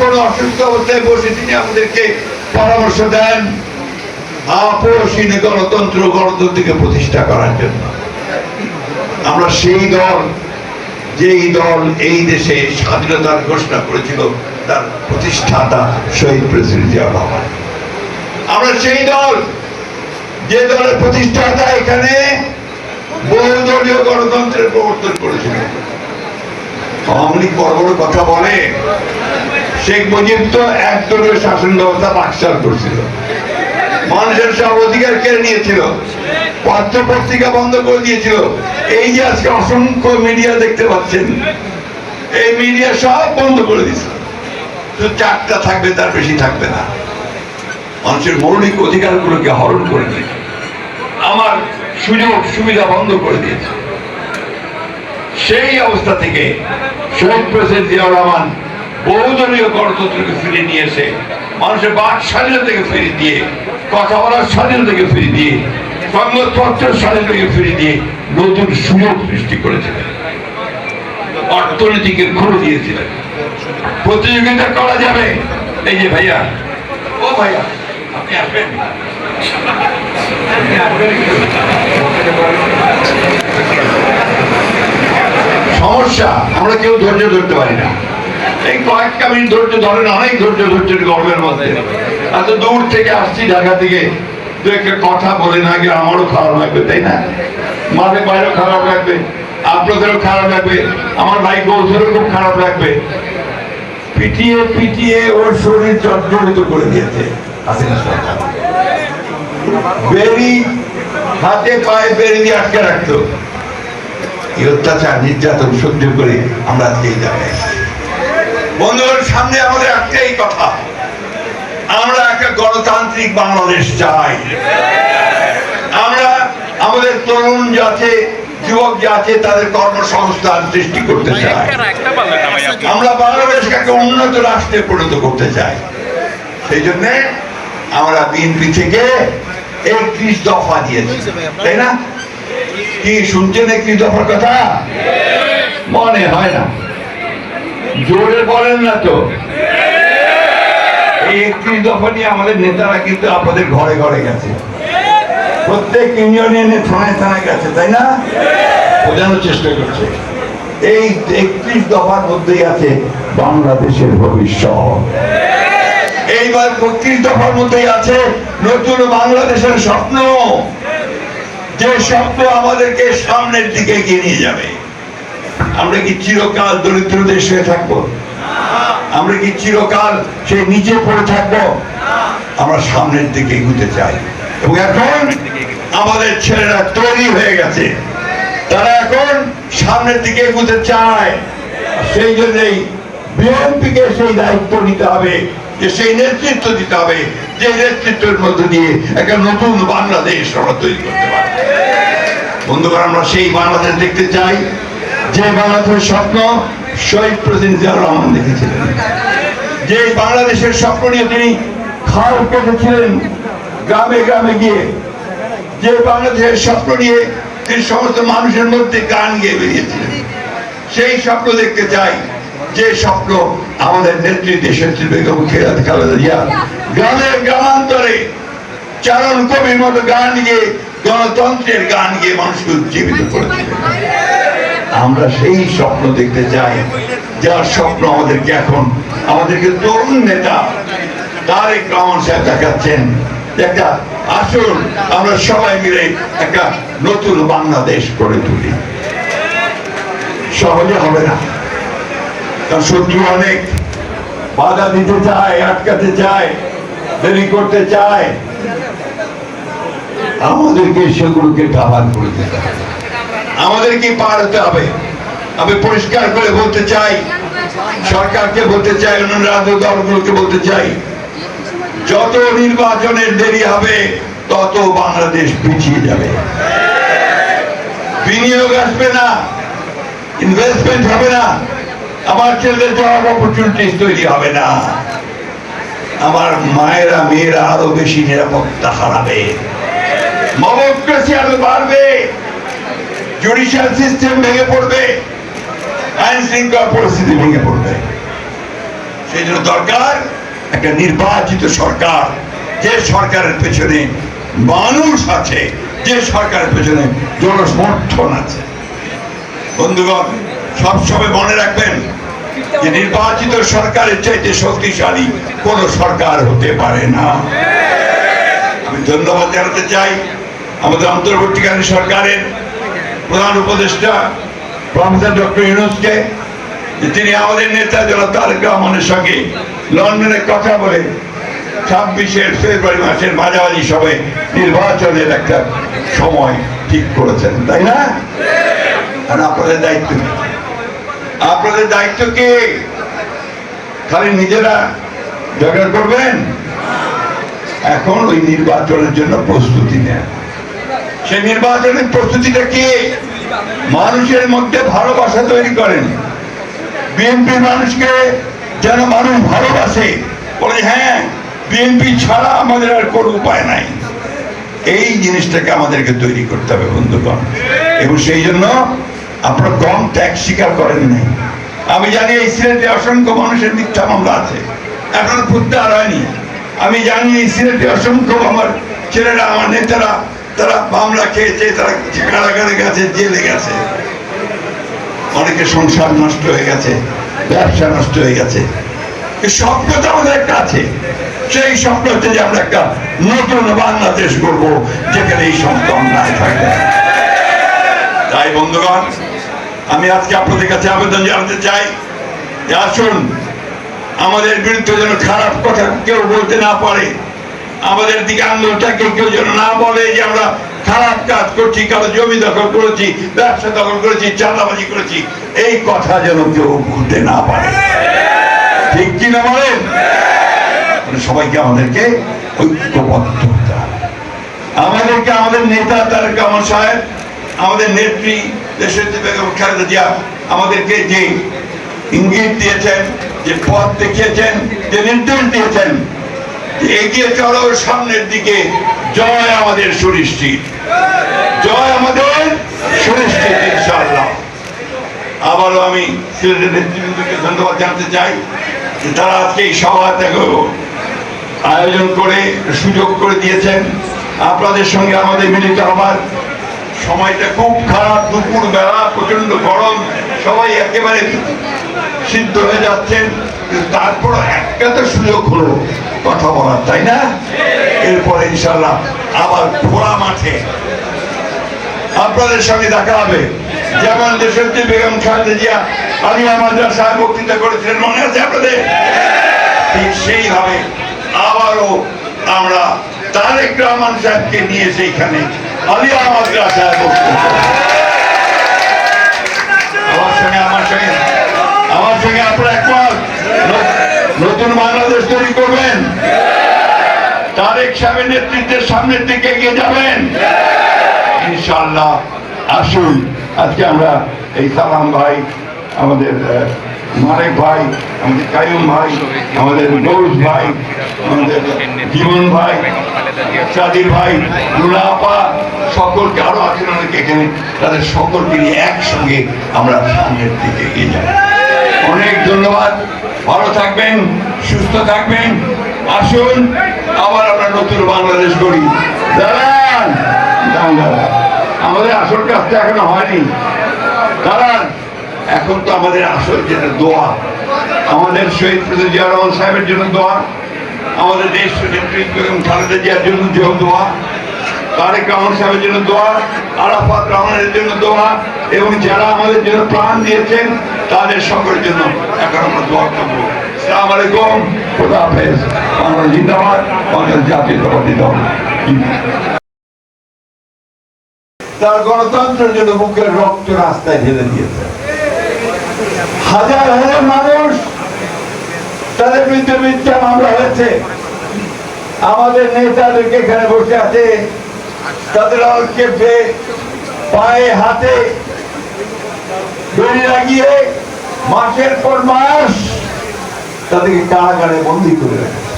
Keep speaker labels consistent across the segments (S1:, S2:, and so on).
S1: এখন অসুস্থ অবস্থায় বসে তিনি আমাদেরকে পরামর্শ দেন আপসীন গণতন্ত্র গণতন্ত্রকে প্রতিষ্ঠা করার জন্য। আমরা সেই দল, যেই দল এই দেশে স্বাধীনতার ঘোষণা করেছিল, তার প্রতিষ্ঠাতা শহীদ প্রেসিডেন্ট জিয়া রহমান। আমরা সেই দল, যে দলের প্রতিষ্ঠাতা এখানে বহুদলীয় গণতন্ত্রের প্রবর্তন করেছিল। আওয়ামী লীগ বড় বড় কথা বলে শেখ মুজিব তো একদলীয় শাসন ব্যবস্থা বাকশাল করছিল। মানুষের সব অধিকার কেড়ে নিয়েছিল? পত্র পত্রিকা বন্ধ করে দিয়েছিল। এই যে আজকে অসংখ্য মিডিয়া দেখতে পাচ্ছেন, এই মিডিয়া সব বন্ধ করে দিয়েছিল শুধু চারটা থাকবে, তার বেশি থাকবে না। মানুষের মৌলিক অধিকারগুলোকে হরণ করে দিয়েছে। আমার সুযোগ, সুবিধা বন্ধ করে দিয়েছে। সেই অবস্থা থেকে শহীদ প্রেসিডেন্ট জিয়াউর রহমান বহুদলীয় গণতন্ত্রকে ফিরিয়ে নিয়ে এসে মানুষের বাক স্বাধীনতাকে ফিরিয়ে দিয়ে, কথা বলার স্বাধীনতাকে ফিরিয়ে দিয়ে, সংবাদপত্রের স্বাধীনতাকে ফিরিয়ে দিয়ে নতুন সুযোগ সৃষ্টি করেছিলেন। অর্থনীতিকে খুলে দিয়েছিলেন। প্রতিযোগিতা করা যাবে। এই যে ভাইয়া, ও ভাইয়া আপনি আসবেন? সমস্যা, আমরা কেউ ধৈর্য ধরতে পারি না। আমারও খারাপ লাগবে আপনাদেরও খারাপ লাগবে, আমার ভাই খুব খারাপ লাগবে। পিটিয়ে পিটিয়ে ওর শরীর করে দিয়েছে হাতে পায়ে আটকে রাখতো। নির্যাতন সহ্য করে আমরা আজকে এই জায়গায় বন্ধুগণ সামনে আমাদের একটাই কথা। আমরা একটা গণতান্ত্রিক বাংলাদেশ চাই। আমরা আমাদের তরুণ যাতে যুবক যাতে তাদের কর্মসংস্থান সৃষ্টি করতে চাই আমরা বাংলাদেশকে একটা উন্নত রাষ্ট্রে পরিণত করতে চাই। সেই জন্য আমরা বিএনপি থেকে একত্রিশ দফা দিয়েছি। তাই না? কি শুনছেন একত্রিশ দফার কথা? মনে হয় না। জোরে বলেন না তো। এই একত্রিশ দফা নিয়ে আমাদের নেতারা কিন্তু আপনাদের ঘরে ঘরে গেছে। প্রত্যেক ইউনিয়নে থানায় থানায় গেছে, তাই না? বোঝানোর চেষ্টা করছে। এই একত্রিশ দফার মধ্যেই আছে বাংলাদেশের ভবিষ্যৎ। এইবার বত্রিশ দফার মধ্যেই আছে নতুন বাংলাদেশের স্বপ্ন। যে স্বপ্ন আমাদেরকে সামনের দিকে এগিয়ে নিয়ে যাবে। আমরা কি চিরকাল দরিদ্র দেশ হয়ে থাকব? আমরা কি চিরকাল সেই নিচে পড়ে থাকব? আমরা সামনের দিকে এগুতে চাই। এবং এখন আমাদের ছেলেরা তৈরি হয়ে গেছে। তারা এখন সামনের দিকে এগুতে চায়। সেই জন্যই বিএনপিকে সেই দায়িত্ব নিতে হবে, যে সেই নেতৃত্ব দিতে হবে, যে নেতৃত্বের মধ্য দিয়ে একটা নতুন বাংলাদেশ আমরা তৈরি করতে পারব। বন্ধুগণ, আমরা সেই বাংলাদেশ দেখতে চাই। যে বাংলাদেশের স্বপ্ন শহীদ প্রেসিডেন্ট জিয়াউর রহমান দেখেছিলেন। যে বাংলাদেশের স্বপ্ন নিয়ে তিনি খাল কেটেছিলেন গ্রামে গ্রামে গিয়ে। যে বাংলাদেশের স্বপ্ন নিয়ে তিনি সমস্ত মানুষের মধ্যে গান গেয়ে বেরিয়েছিলেন। সেই স্বপ্ন দেখতে চাই যে স্বপ্ন আমাদের নেত্রী দেশের বেগম খেলাতে খালেদা গ্রামের গ্রামান্তরে চারণ কবির মতো গান গিয়ে, গণতন্ত্রের গান গিয়ে মানুষকে উজ্জীবিত করেছিলেন আমরা সেই স্বপ্ন দেখতে চাই। যার স্বপ্ন আমাদেরকে এখন, আমাদেরকে তরুণ নেতা তারেক রহমান সাহেব দেখাচ্ছেন। একটা আসুন আমরা সবাই মিলে একটা নতুন বাংলাদেশ গড়ে তুলি। সহজে হবে না। কারণ শত্রু অনেক। বাধা দিতে চায়, আটকাতে চায়, দেরি করতে চায়। আমাদেরকে সেগুলোকে কাভার করে দিতে হবে। আমাদেরকে পার হতে হবে। আমি পরিষ্কার করে বলতে চাই, সরকারকে বলতে চাই, অন্যান্য রাজনৈতিক দলগুলোকে বলতে চাই, যত নির্বাচনের দেরি হবে, তত বাংলাদেশ পিছিয়ে যাবে। বিনিয়োগ আসবে না ইনভেস্টমেন্ট হবে না, আমার ছেলেদের জব অপরচুনিটিস তৈরি হবে না। আমার মায়েরা, মেয়েরা আরও বেশি নিরাপত্তা হারাবে। মমক্রেসি আরও বাড়বে। জুডিশিয়াল সিস্টেম ভেঙে পড়বে, আইন শৃঙ্খলা পরিস্থিতি ভেঙে পড়বে। সেই জন্য দরকার একটা নির্বাচিত সরকার, যে সরকারের পেছনে মানুষ আছে, যে সরকারের পেছনে জনসমর্থন আছে। বন্ধুগণ, সবসময় মনে রাখবেন যে নির্বাচিত সরকারের চাইতে শক্তিশালী কোন সরকার হতে পারে না। আমি ধন্যবাদ জানাতে চাই আমাদের অন্তর্বর্তীকালীন সরকারের প্রধান উপদেষ্টা প্রফেসর ডক্টর ইউনুসকে তিনি আমাদের নেতা যারা তারেক সঙ্গে লন্ডনে কথা বলে ছাব্বিশের ফেব্রুয়ারি মাসের মাঝামাঝি সময় নির্বাচনের একটা সময় ঠিক করেছেন, তাই না? আর আপনাদের দায়িত্ব? আপনাদের দায়িত্ব কি? খালি নিজেরা জোগাড় করবেন? এখন ওই নির্বাচনের জন্য প্রস্তুতি নেন। সেই নির্বাচনের প্রস্তুতিটা কি? মানুষের মধ্যে ভালোবাসা তৈরি করেন। বিএনপি মানুষকে যেন মানুষ ভালোবাসে, বলে হ্যাঁ বিএনপি ছাড়া আমাদের আর কোনো উপায় নাই। এই জিনিসটাকে আমাদেরকে তৈরি করতে হবে, বন্ধুগণ। এবং সেই জন্য আপনারা কম ত্যাগ স্বীকার করেন নাই। আমি জানি এই সিলেটে অসংখ্য মানুষের মিথ্যা মামলা আছে। এখনও প্রত্যাহার হয়নি। আমি জানি এই সিলেটে অসংখ্য আমার ছেলেরা, আমার নেতারা তারা মামলা খেয়েছে, তারা কারাগারে গেছে জেলে গেছে। অনেকে সংসার নষ্ট হয়ে গেছে, ব্যবসা নষ্ট হয়ে গেছে। এই স্বপ্ন তো আমাদের একটা আছে। সেই স্বপ্ন হচ্ছে যে আমরা একটা নতুন বাংলাদেশ করব যেখানে এই সমস্ত অন্যায় থাকবে তাই বন্ধুগণ, আমি আজকে আপনাদের কাছে আবেদন জানাতে চাই আসুন, আমাদের বিরুদ্ধে যেন খারাপ কথা কেউ বলতে না পারে। আমাদের দিকে আন্দোলনটাকে কেউ যেন না বলে যে আমরা খারাপ কাজ করছি, কারও জমি দখল করেছি, ব্যবসা দখল করেছি, চাঁদাবাজি করেছি। এই কথা যেন কেউ বলতে না পারে। ঠিক কিনা বলেন? মানে সবাইকে আমাদেরকে ঐক্যবদ্ধ হতে হবে। আমাদেরকে আমাদের নেতা তারেক রহমান সাহেব, আমাদের নেত্রী দেশের যে বেগম খালেদা জিয়া, আমাদেরকে যে ইঙ্গিত দিয়েছেন, যে পথ দেখিয়েছেন, যে নির্দেশ দিয়েছেন এগিয়ে চলো সামনের দিকে। জয় আমাদের সুনিশ্চিত। জয় আমাদের সুনিশ্চিত, ইনশাআল্লাহ। আবারও আমি সিলেটের নেতৃবৃন্দকে ধন্যবাদ জানাতে চাই যে তারা আজকে এই সভাটাকে আয়োজন করে, সুযোগ করে দিয়েছেন। আপনাদের সঙ্গে আমাদের মিলিত হবার সময়টা খুব খারাপ, দুপুর বেলা প্রচণ্ড গরম, সবাই একেবারে সিদ্ধ হয়ে যাচ্ছেন। তারপর একটা সুযোগ হলো কথা বলার, তাই না? এরপরে ইনশাল্লাহ আবার খোলা মাঠে। আপনাদের সঙ্গে দেখা হবে। যেমন দেশত্রী বেগম খালেদা জিয়া আলিয়া মাদ্রাসায় বক্তৃতা করেছিলেন, মনে আছে আপনাদের? ঠিক সেইভাবে আবারও আমরা তারেক রহমান সাহেবকে নিয়ে সেইখানে আলিয়া মাদ্রাসায় বক্তৃতা করব। আমার সঙ্গে আমার সঙ্গে আমার সঙ্গে আপনারা একমত ন- নতুন বাংলাদেশ তৈরি করবেন? তারেক সাহেবের নেতৃত্বের সামনের দিকে এগিয়ে যাবেন? ইনশাল্লাহ আসুন। আজকে আমরা এই সালাম ভাই, আমাদের মারেক ভাই, আমাদের কায়ুম ভাই, আমাদের গৌস ভাই, আমাদের জীবন ভাই, সাদির ভাই রুলাপা সকলকে আরও আছেন অনেকে এখানে। তাদের সকলকে নিয়ে একসঙ্গে আমরা সামনের দিকে এগিয়ে যাব। অনেক ধন্যবাদ। ভালো থাকবেন। সুস্থ থাকবেন। আসুন, আবার আমরা নতুন বাংলাদেশ করি দাঁড়ান। আমাদের আসল কাজটা এখনও হয়নি। দাঁড়ান। এখন তো আমাদের আসল যেটা দোয়া, আমাদের শহীদ জিয়া রহমান সাহেবের জন্য দোয়া, আমাদের দেশ খালেদা জিয়ার জন্য যে দোয়া, তারেক রহমান সাহেবের জন্য দোয়া, আরাফাত রহমানের জন্য দোয়া, এবং যারা আমাদের জন্য প্রাণ দিয়েছেন, তাদের সকলের জন্য এখন আমরা দোয়া করব। সালাম আলাইকুম। খোদা হাফেজ। জিন্দাবাদ তার গণতন্ত্রের জন্য রক্ত রাস্তায় ঢেলে দিয়েছে। হাজার হাজার মানুষ তাদের মিথ্যা মামলা হয়েছে। আমাদের নেতাদেরকে এখানে বসে আছে। তাদের কেঁপে পায়ে হাতে দড়ি লাগিয়ে মাসের পর মাস তাদেরকে কারাগারে বন্দি করে রেখেছে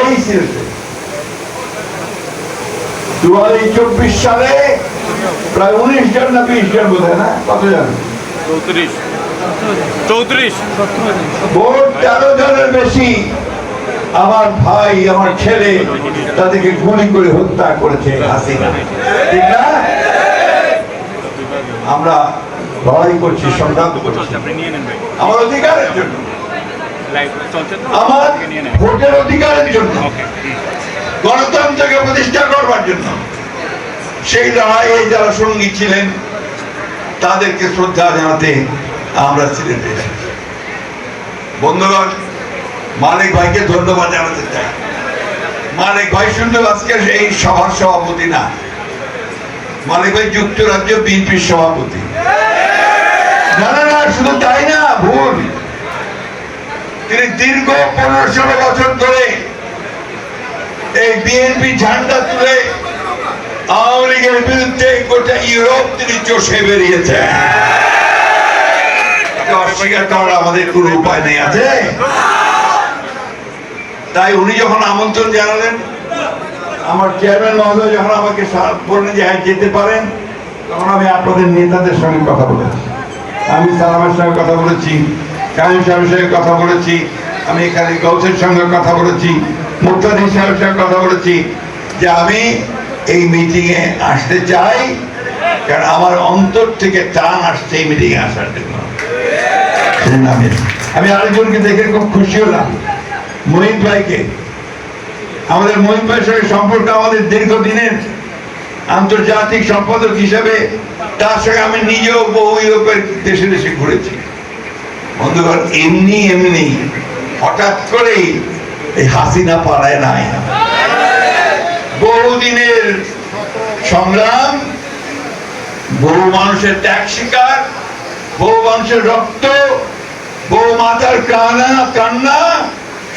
S1: এই সিলেটে দু হাজার চব্বিশ সালে প্রায় উনিশ জন না বিশ জন বোধ হয় না? কত জন?
S2: চৌত্রিশ। চৌত্রিশ।
S1: ভোট তেরো জনের বেশি আমার ভাই আমার ছেলে তাদেরকে গুলি করে হত্যা করেছে হাসিনা। ঠিক না? আমরা লড়াই করছি সংগ্রাম করছি। আমার অধিকারের জন্য। আমার ভোটের অধিকারের জন্য গণতন্ত্রকে প্রতিষ্ঠা করবার জন্য সেই লড়াইয়ে যারা সঙ্গী ছিলেন তাদেরকে শ্রদ্ধা জানাতে আমরা সিলেটে এসেছি বন্ধুগণ মালিক ভাইকে ধন্যবাদ জানাতে চাই। মালিক ভাই শুধু আজকে এই সভার সভাপতি না। মালিক ভাই যুক্তরাজ্য বিএনপির সভাপতি। না না না শুধু তাই না ভুল। তিনি দীর্ঘ পনেরো ষোলো বছর ধরে এই বিএনপি ঝান্ডা তুলে আওয়ামী লীগের বিরুদ্ধে গোটা ইউরোপ তিনি চষে বেরিয়েছেন। অস্বীকার করার আমাদের উপায় নেই, আছে? তাই উনি যখন আমন্ত্রণ জানালেন, আমার চেয়ারম্যান মহোদয় যখন আমাকে বললেন যে হ্যাঁ যেতে পারেন, তখন আমি আপনাদের নেতাদের সঙ্গে কথা বলেছি। আমি সালামের সঙ্গে কথা বলেছি। কায়ুম সাহেবের সঙ্গে কথা বলেছি, আমি এখানে গৌসের সঙ্গে কথা বলেছি মুক্তাদিন সাহেবের সঙ্গে কথা বলেছি যে আমি এই মিটিংয়ে আসতে চাই, কারণ আমার অন্তর থেকে টান আসছে এই মিটিংয়ে আসার জন্য। আমি আরেকজনকে দেখে খুব খুশি হলাম। মহিত ভাইকে। আমাদের মহিত ভাইয়ের সঙ্গে সম্পর্ক আমাদের দীর্ঘদিনের আন্তর্জাতিক সম্পাদক হিসাবে, তার সঙ্গে আমি নিজেও বহু ইউরোপের দেশে দেশে ঘুরেছি। বন্ধুগণ, এমনি এমনি হঠাৎ করেই এই হাসিনা পালায় নাই। বহুদিনের সংগ্রাম, বহু মানুষের ত্যাগ শিকার বহু মানুষের রক্ত, বহু মাতার কান্না কান্না,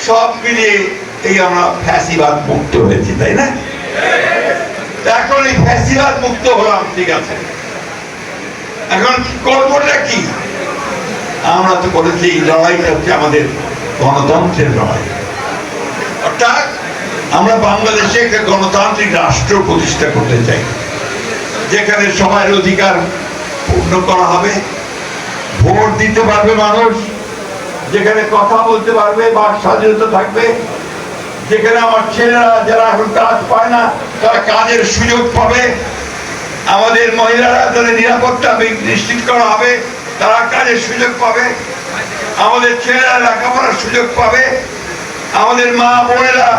S1: সব মিলিয়ে এই আমরা ফ্যাসিবাদ মুক্ত হয়েছি, তাই না? এখন এই ফ্যাসিবাদ মুক্ত হলাম, ঠিক আছে। এখন করবোটা কি? আমরা তো বলেছি এই লড়াইটা হচ্ছে আমাদের গণতন্ত্রের লড়াই। অর্থাৎ আমরা বাংলাদেশে একটা গণতান্ত্রিক রাষ্ট্র প্রতিষ্ঠা করতে চাই, যেখানে সবার অধিকার পূর্ণ করা হবে, ভোট দিতে পারবে মানুষ, যেখানে কথা বলতে পারবে বা স্বাধীনতা থাকবে, যেখানে আমার ছেলেরা যারা এখন কাজ পায় না, তারা কাজের সুযোগ পাবে, আমাদের মহিলারা তাদের নিরাপত্তা নিশ্চিত করা হবে। তারা কাজের সুযোগ পাবে, আমাদের ছেলেরা লেখাপড়ার সুযোগ পাবে, আমাদের মা বোনেরা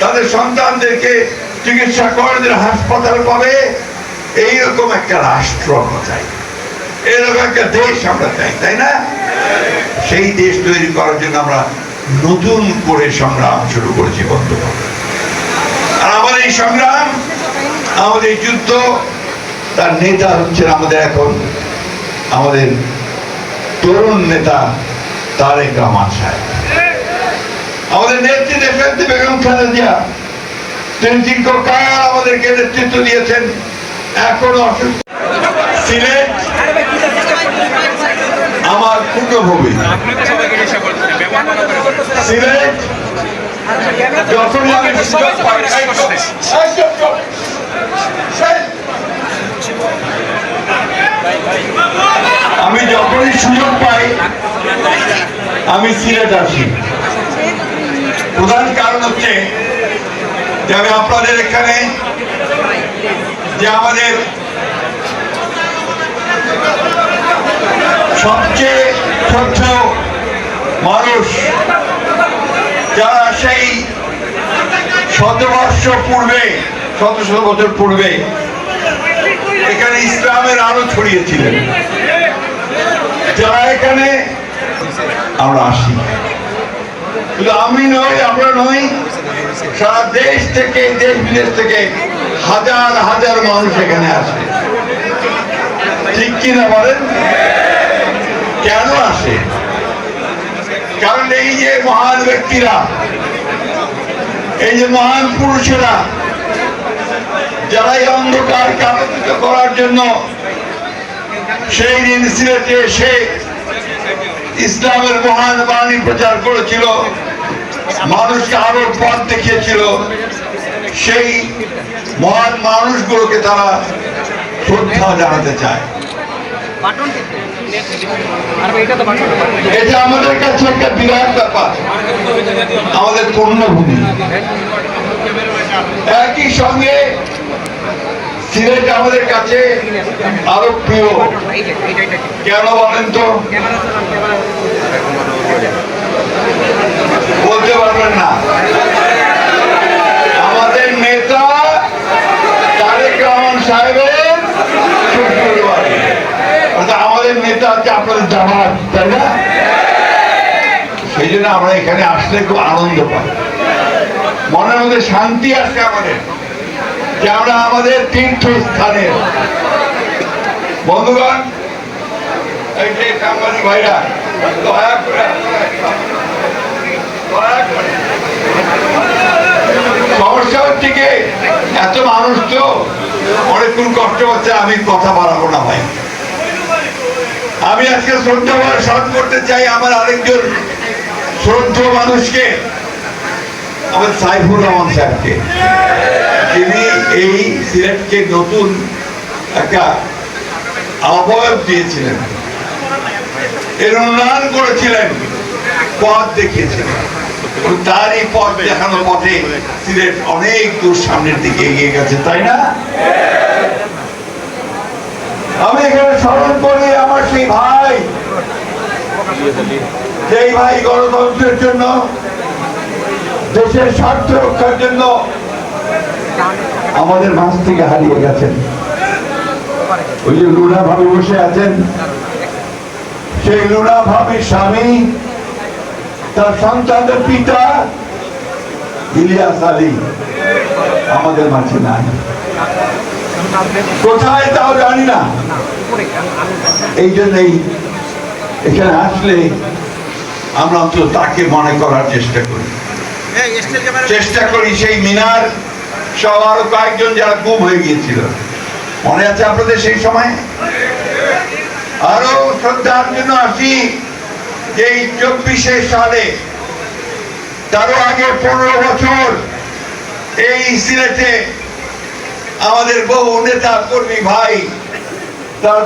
S1: তাদের সন্তানদেরকে চিকিৎসা করাদের হাসপাতাল পাবে। এইরকম একটা রাষ্ট্র আমরা চাই। এরকম একটা দেশ আমরা চাই, তাই না? সেই দেশ তৈরি করার জন্য আমরা নতুন করে সংগ্রাম শুরু করেছি বন্ধুগণ আর আমাদের এই সংগ্রাম, আমাদের যুদ্ধ, তার নেতা হচ্ছেন আমাদের এখন আমাদের তরুণ নেতা তারেক রহমান সাহেব। আমাদের নেত্রী দেশনেত্রী বেগম খালেদা জিয়া। তিনি দীর্ঘকাল আমাদেরকে নেতৃত্ব দিয়েছেন। এখনও অসুস্থ। সিলেট আমার পূর্ণভূমি। সিলেট যখনই আমি এই চুপ, এই চুপ, চুপ। সেই। আমি যখনই সুযোগ পাই, আমি সিলেট আসি। প্রধান কারণ হচ্ছে যে আমি আপনাদের এখানে যে আমাদের সবচেয়ে ছোট্ট মানুষ, যারা সেই শতবর্ষ পূর্বে, শত শত বছর পূর্বে এখানে ইসলামের আলো ছড়িয়েছিলেন। যারা এখানে, আমরা আসি। শুধু আমি নই, আমরা নই, সারা দেশ থেকে, দেশ বিদেশ থেকে হাজার হাজার মানুষ এখানে আসে। ঠিক কিনা বলেন? কেন আসে? কারণ এই যে মহান ব্যক্তিরা, এই যে মহান পুরুষেরা যারা এই অন্ধকারকে আলোকিত করার জন্য সেই দিন সিলেটে এসে ইসলামের মহান বাণী প্রচার করেছিল, মানুষকে আরও পথ দেখিয়েছিল। সেই মহান মানুষগুলোকে তারা শ্রদ্ধা জানাতে চায়।
S3: এটা
S1: আমাদের কাছে একটা বিরাট ব্যাপার। আমাদের পূর্ণভূমি একই সঙ্গে সিলেট আমাদের কাছে আরও প্রিয়। কেন বলেন তো? বলতে পারবেন না। আমাদের নেতা তারেক রহমান সাহেবের আমাদের নেতা হচ্ছে আপনাদের জামাত, তাই না? সেই জন্য আমরা এখানে আসলে খুব আনন্দ পাই। মনের মধ্যে শান্তি আসে আমাদের। যে আমরা আমাদের তীর্থস্থানের বন্ধুগণ ভাইরা, দয়া করে এত মানুষ তো অনেকক্ষণ কষ্ট হচ্ছে, আমি কথা বাড়াবো না ভাই। আমি আজকে শ্রদ্ধা স্মরণ করতে চাই আমার আরেকজন শ্রদ্ধ মানুষকে। আমার সাইফুর রহমান সাহেবকে তিনি এই সিলেটকে নতুন একটা আবয়ব দিয়েছিলেন। এর উন্নয়ন করেছিলেন, পথ দেখিয়েছিলেন। তারই পথ দেখানো পথে সিলেট অনেক দূর সামনের দিকে এগিয়ে গেছে, তাই না? আমি এখানে স্মরণ করি আমার সেই ভাই সেই ভাই গণতন্ত্রের জন্য দেশের স্বার্থ রক্ষার জন্য আমাদের মাঝ থেকে হারিয়ে গেছেন। ওই যে লুনা ভাবি বসে আছেন। সেই লুনা ভাবির স্বামী, তার সন্তানের পিতা ইলিয়াস আলী আমাদের মাঝে নাই। কোথায় তাও জানি না। এই জন্যই এখানে আসলে আমরা অন্তত তাকে মনে করার চেষ্টা করি। চেষ্টা করি সেই মিনার সহ আরও কয়েকজন যারা গুম হয়ে গিয়েছিল। মনে আছে আপনাদের সেই সময়? আরও শ্রদ্ধার জন্য আসি যে চব্বিশে সালে তারও আগে পনেরো বছর এই সিলেটে আমাদের বহু নেতা কর্মী ভাই, তার